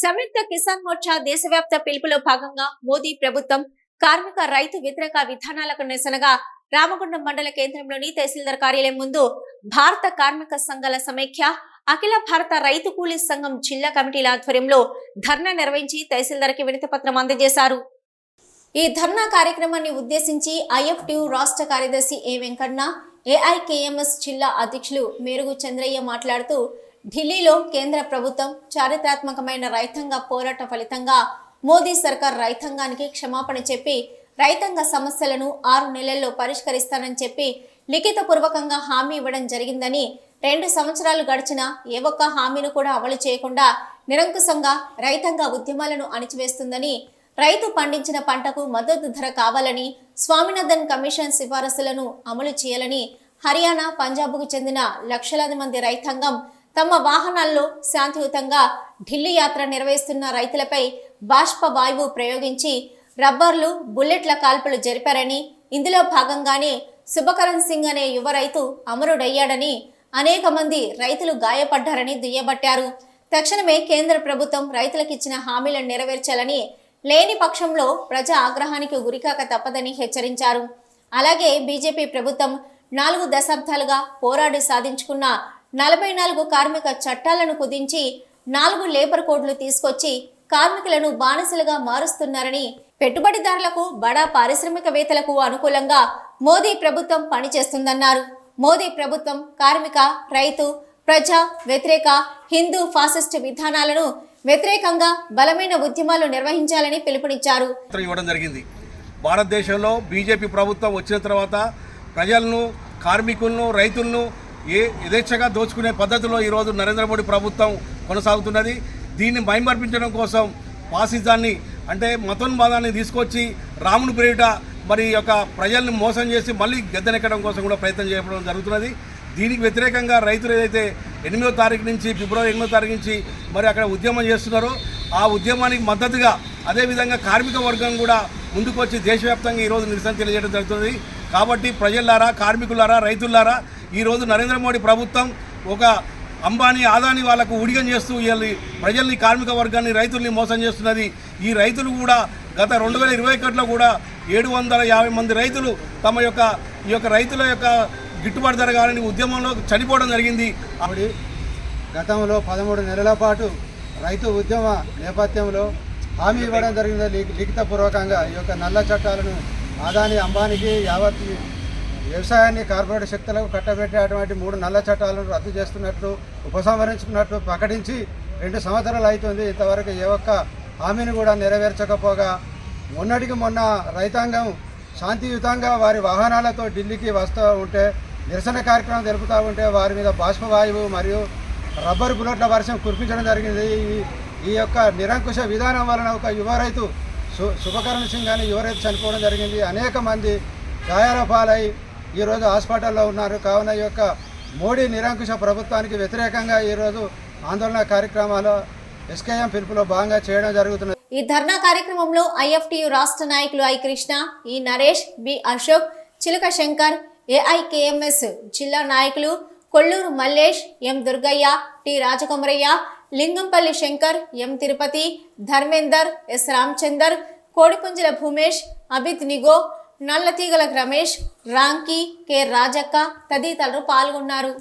సంయుక్త కిసాన్ మోర్చా దేశవ్యాప్త పిలుపులో భాగంగా మోదీ ప్రభుత్వం కార్మిక రైతు వ్యతిరేక విధానాలకు నిరసనగా రామగుండం మండల కేంద్రంలోని తహసీల్దార్ కార్యాలయం ముందు భారత కార్మిక సంఘాల సమైక్య అఖిల భారత రైతు కూలీ సంఘం జిల్లా కమిటీల ఆధ్వర్యంలో ధర్నా నిర్వహించి తహసీల్దార్కి వినతి పత్రం అందజేశారు. ఈ ధర్నా కార్యక్రమాన్ని ఉద్దేశించి ఐఎఫ్టియు రాష్ట్ర కార్యదర్శి ఏ వెంకన్న ఏఐకేఎంఎస్ జిల్లా అధ్యక్షులు మేరుగు చంద్రయ్య మాట్లాడుతూ ఢిల్లీలో కేంద్ర ప్రభుత్వం చారిత్రాత్మకమైన రైతాంగ పోరాట ఫలితంగా మోదీ సర్కార్ రైతాంగానికి క్షమాపణ చెప్పి రైతాంగ సమస్యలను ఆరు నెలల్లో పరిష్కరిస్తానని చెప్పి లిఖితపూర్వకంగా హామీ ఇవ్వడం జరిగిందని రెండు సంవత్సరాలు గడిచినా ఏ ఒక్క హామీను కూడా అమలు చేయకుండా నిరంకుశంగా రైతాంగ ఉద్యమాలను అణిచివేస్తుందని రైతు పండించిన పంటకు మద్దతు ధర కావాలని స్వామినాథన్ కమిషన్ సిఫారసులను అమలు చేయాలని హర్యానా పంజాబ్కు చెందిన లక్షలాది మంది రైతాంగం తమ వాహనాల్లో శాంతియుతంగా ఢిల్లీ యాత్ర నిర్వహిస్తున్న రైతులపై బాష్ప వాయువు ప్రయోగించి రబ్బర్లు బుల్లెట్ల కాల్పులు జరిపారని ఇందులో భాగంగానే శుభకరణ్ సింగ్ అనే యువ రైతు అమరుడయ్యాడని అనేక మంది రైతులు గాయపడ్డారని దుయ్యబట్టారు. తక్షణమే కేంద్ర ప్రభుత్వం రైతులకు ఇచ్చిన హామీలను నెరవేర్చాలని లేని పక్షంలో ప్రజా ఆగ్రహానికి గురికాక తప్పదని హెచ్చరించారు. అలాగే బీజేపీ ప్రభుత్వం నాలుగు దశాబ్దాలుగా పోరాడి సాధించుకున్న నలభై నాలుగు కార్మిక చట్టాలను కుదించి నాలుగు లేబర్ కోడ్లు తీసుకొచ్చి కార్మికులను బానిసలుగా మారుస్తున్నారని పెట్టుబడిదారులకు బడా పారిశ్రామికవేత్తలకు అనుకూలంగా మోదీ ప్రభుత్వం పనిచేస్తుందన్నారు. మోదీ ప్రభుత్వం కార్మిక రైతు ప్రజా వ్యతిరేక హిందూ ఫాసిస్ట్ విధానాలను వ్యతిరేకంగా బలమైన ఉద్యమాలు నిర్వహించాలని పిలుపునిచ్చారు. ఇవ్వడం జరిగింది. భారతదేశంలో బీజేపీ ప్రభుత్వం వచ్చిన తర్వాత ప్రజలను కార్మికులను రైతులను ఏ యథేచ్ఛగా దోచుకునే పద్ధతిలో ఈరోజు నరేంద్ర మోడీ ప్రభుత్వం కొనసాగుతున్నది. దీన్ని మైమర్పించడం కోసం పాసిజాన్ని అంటే మతోన్మాదాన్ని తీసుకొచ్చి రాముని పేరిట మరి ఈ యొక్క ప్రజల్ని మోసం చేసి మళ్ళీ గద్దెనెక్కడం కోసం కూడా ప్రయత్నం చేయడం జరుగుతున్నది. దీనికి వ్యతిరేకంగా రైతులు ఏదైతే ఎనిమిదో తారీఖు నుంచి ఫిబ్రవరి ఎనిమిదో తారీఖు నుంచి మరి అక్కడ ఉద్యమం చేస్తున్నారో ఆ ఉద్యమానికి మద్దతుగా అదేవిధంగా కార్మిక వర్గం కూడా ముందుకు వచ్చి దేశవ్యాప్తంగా ఈరోజు నిరసన తెలియజేయడం జరుగుతుంది కాబట్టి ప్రజలారా కార్మికులారా రైతులారా ఈరోజు నరేంద్ర మోడీ ప్రభుత్వం ఒక అంబానీ ఆదాని వాళ్ళకు ఉడిగం చేస్తూ వీళ్ళని ప్రజల్ని కార్మిక వర్గాన్ని రైతుల్ని మోసం చేస్తున్నది. ఈ రైతులు కూడా గత రెండు వేల ఇరవై ఒకటిలో కూడా ఏడు వందల యాభై మంది రైతులు తమ యొక్క ఈ యొక్క రైతుల యొక్క గిట్టుబాటు ధర కావాలని ఉద్యమంలో చనిపోవడం జరిగింది. ఆవిడ గతంలో పదమూడు నెలల పాటు రైతు ఉద్యమ నేపథ్యంలో హామీ ఇవ్వడం జరిగింది లిఖిత లిఖితపూర్వకంగా ఈ యొక్క నల్ల చట్టాలను ఆదాని అంబానీకి యావత్ వ్యవసాయాన్ని కార్పొరేట్ శక్తులకు కట్టబెట్టేటువంటి మూడు నల్ల చట్టాలను రద్దు చేస్తున్నట్లు ఉపసంహరించుకున్నట్లు ప్రకటించి రెండు సంవత్సరాలు అవుతుంది ఇంతవరకు ఏ ఒక్క హామీని కూడా నెరవేర్చకపోగా మొన్నటికి మొన్న రైతాంగం శాంతియుతంగా వారి వాహనాలతో ఢిల్లీకి వస్తూ ఉంటే నిరసన కార్యక్రమం జరుపుతూ ఉంటే వారి మీద బాష్పవాయువు మరియు రబ్బర్ బుల్లెట్ల వర్షం కురిపించడం జరిగింది. ఈ ఈ యొక్క నిరంకుశ విధానం వలన ఒక యువ రైతు సు శుభకరణ్ సింగ్ అని యువ రైతు చనిపోవడం జరిగింది. అనేక మంది గాయాల పాలై ఈరోజు హాస్పిటల్లో ఉన్నారు. కావున యొక్క మోడీ నిరంకుశ ప్రభుత్వానికి వ్యతిరేకంగా ఈరోజు ఆందోళన కార్యక్రమాలు ఎస్కేఎం పిలుపులో భాగంగా చేయడం జరుగుతున్నది. ఈ ధర్నా కార్యక్రమంలో ఐఎఫ్టియు రాష్ట్ర నాయకులు ఐ కృష్ణ ఈ నరేష్ బి అశోక్ చిలుక శంకర్ ఏఐకేఎంఎస్ జిల్లా నాయకులు Kolluru Mallesh M Durgaiah T Rajakumaraiah Lingampalli Shankar M Tirupati Dharmender S Ramachander Kodipunjala Bhumesh Abhit నిగో Nallatheegala Ramesh Ramki K Rajakka తదితరులు పాల్గొన్నారు.